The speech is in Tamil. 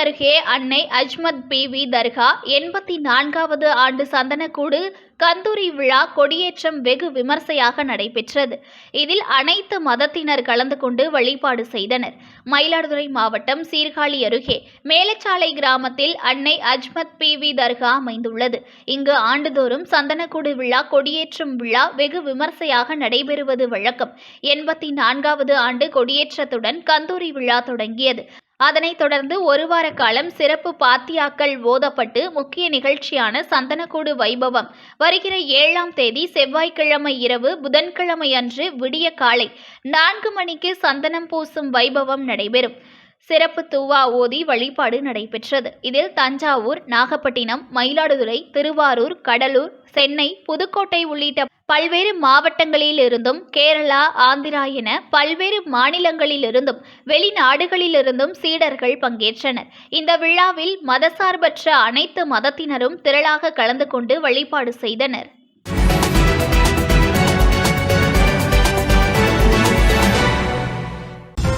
அருகே அன்னை அஜ்மத் பிவி தர்கா எண்பத்தி நான்காவது ஆண்டு சந்தனக்கூடு கந்தூரி விழா கொடியேற்றம் வெகு விமர்சையாக நடைபெற்றது. இதில் அனைத்து மதத்தினர் கலந்து கொண்டு வழிபாடு செய்தனர். மயிலாடுதுறை மாவட்டம் சீர்காழி அருகே மேலச்சாலை கிராமத்தில் அன்னை அஜ்மத் பிவி தர்கா அமைந்துள்ளது. இங்கு ஆண்டுதோறும் சந்தனக்கூடு விழா கொடியேற்றும் விழா வெகு விமர்சையாக நடைபெறுவது வழக்கம். எண்பத்தி நான்காவது ஆண்டு கொடியேற்றத்துடன் கந்தூரி விழா தொடங்கியது. அதனைத் தொடர்ந்து ஒரு வார காலம் சிறப்பு பாத்தியாக்கள் ஓதப்பட்டு முக்கிய நிகழ்ச்சியான சந்தனக்கூடு வைபவம். வருகிற ஏழாம் தேதி செவ்வாய்க்கிழமை இரவு புதன்கிழமை அன்று விடிய காலை நான்கு மணிக்கு சந்தனம் பூசும் வைபவம் நடைபெறும். சிறப்பு தூவா ஓதி வழிபாடு நடைபெற்றது. இதில் தஞ்சாவூர் நாகப்பட்டினம் மயிலாடுதுறை திருவாரூர் கடலூர் சென்னை புதுக்கோட்டை உள்ளிட்ட பல்வேறு மாவட்டங்களில் இருந்தும் கேரளா ஆந்திரா என பல்வேறு மாநிலங்களில் இருந்தும் வெளிநாடுகளிலிருந்தும் சீடர்கள் பங்கேற்றனர். இந்த விழாவில் மதசார்பற்ற அனைத்து மதத்தினரும் திரளாக கலந்து கொண்டு வழிபாடு செய்தனர்.